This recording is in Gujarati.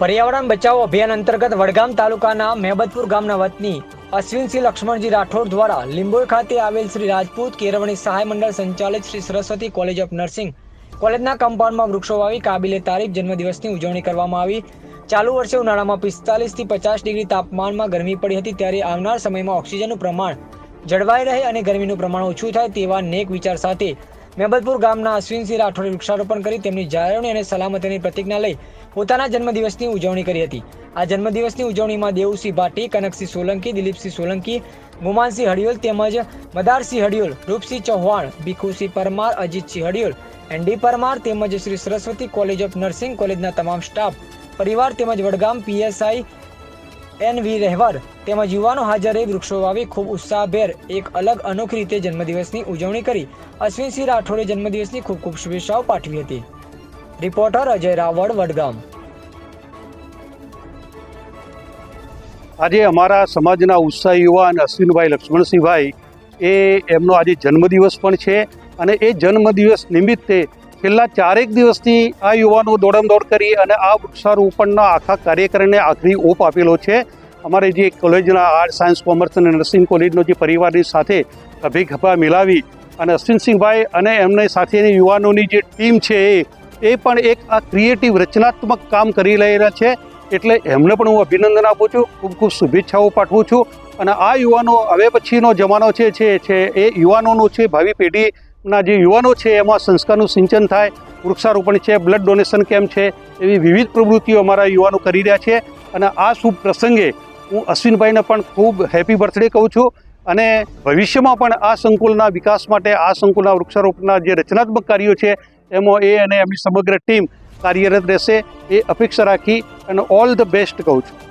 પર્યાવરણ બચાવો અભિયાન અંતર્ગત વડગામ તાલુકાના મહેબતપુર ગામના વતની અશ્વિનસિંહ લક્ષ્મણજી રાઠોડ દ્વારા લીંબોળ ખાતે આવેલ શ્રી રાજપૂત કેરવણી સહાય મંડળ સંચાલિત Shri Saraswati college of nursing કોલેજના કમ્પાઉન્ડમાં વૃક્ષો વાવી કાબિલે તારીફ જન્મદિવસની ઉજવણી કરવામાં આવી. ચાલુ વર્ષે ઉનાળામાં પિસ્તાલીસથી પચાસ ડિગ્રી તાપમાનમાં ગરમી પડી હતી ત્યારે આવનાર સમયમાં ઓક્સિજનનું પ્રમાણ જળવાઈ રહે અને ગરમીનું પ્રમાણ ઓછું થાય તેવા નેક વિચાર સાથે મેબતપુર ગામના અશ્વિનસિંહ રાઠોડે વૃક્ષારોપણ કરી તેમની જાળવણી અને સલામતીની પ્રતિજ્ઞા લઈ પોતાના જન્મદિવસની ઉજવણી કરી હતી. આ જન્મદિવસની ઉજવણીમાં દેવુસિંહ ભાટી, કનકસિંહ સોલંકી, દિલીપસિંહ સોલંકી, ગુમાનસિંહ હડિયોલ તેમજ મદારસિંહ હડિયોલ રૂપસિંહ ચૌહાણ, ભીખુસિંહ પરમાર, અજીતસિંહ હડિયોલ એનડી પરમાર તેમજ Shri Saraswati college of nursing કોલેજના તમામ સ્ટાફ, પરિવાર તેમજ Vadgam PSI N V Rahevar તેમજ યુવાનો હાજર વૃક્ષો વાવી ખૂબ ઉત્સાહભેર એક અલગ અનોખી રીતે જન્મદિવસની ઉજવણી કરી. અશ્વિનસિંહ રાઠોડે જન્મદિવસની ખૂબ ખૂબ શુભેચ્છાઓ પાઠવી હતી. રિપોર્ટર અજય રાવળ, વડગામ. આજે અમારા સમાજના ઉત્સાહી યુવાન અશ્વિનભાઈ લક્ષ્મણસિંહભાઈ, એ એમનો આજે જન્મદિવસ પણ છે અને એ જન્મદિવસ નિમિત્તે છેલ્લા ચારેક દિવસથી આ યુવાનો દોડમદોડ કરી અને આ વૃક્ષારોપણના આખા કાર્યક્રમને આખરી ઓપ આપેલો છે. અમારે જે કોલેજના આર્ટ, સાયન્સ, કોમર્સ અને નર્સિંગ કોલેજનો જે પરિવારની સાથે ખભે ખભા મિલાવી અને અશ્વિનસિંહભાઈ અને એમને સાથેની યુવાનોની જે ટીમ છે એ એ પણ એક આ ક્રિએટિવ, રચનાત્મક કામ કરી રહેલા છે. એટલે એમને પણ હું અભિનંદન આપું છું. ખૂબ ખૂબ શુભેચ્છાઓ પાઠવું છું. અને આ યુવાનો હવે પછીનો જમાનો છે એ યુવાનોનો છે. ભાવિ પેઢીના જે યુવાનો છે, એમાં સંસ્કારનું સિંચન થાય, વૃક્ષારોપણ છે, બ્લડ ડોનેશન કેમ્પ છે, એવી વિવિધ પ્રવૃત્તિઓ અમારા યુવાનો કરી રહ્યા છે. અને આ શુભ પ્રસંગે હું અશ્વિનભાઈને પણ ખૂબ હેપી બર્થડે કહું છું. અને ભવિષ્યમાં પણ આ સંકુલના વિકાસ માટે, આ સંકુલના વૃક્ષારોપણના જે રચનાત્મક કાર્યો છે, એમાં એ અને એમની સમગ્ર ટીમ કાર્યરત રહેશે, એ અપેક્ષા રાખી અને ઓલ ધ બેસ્ટ કહું છું.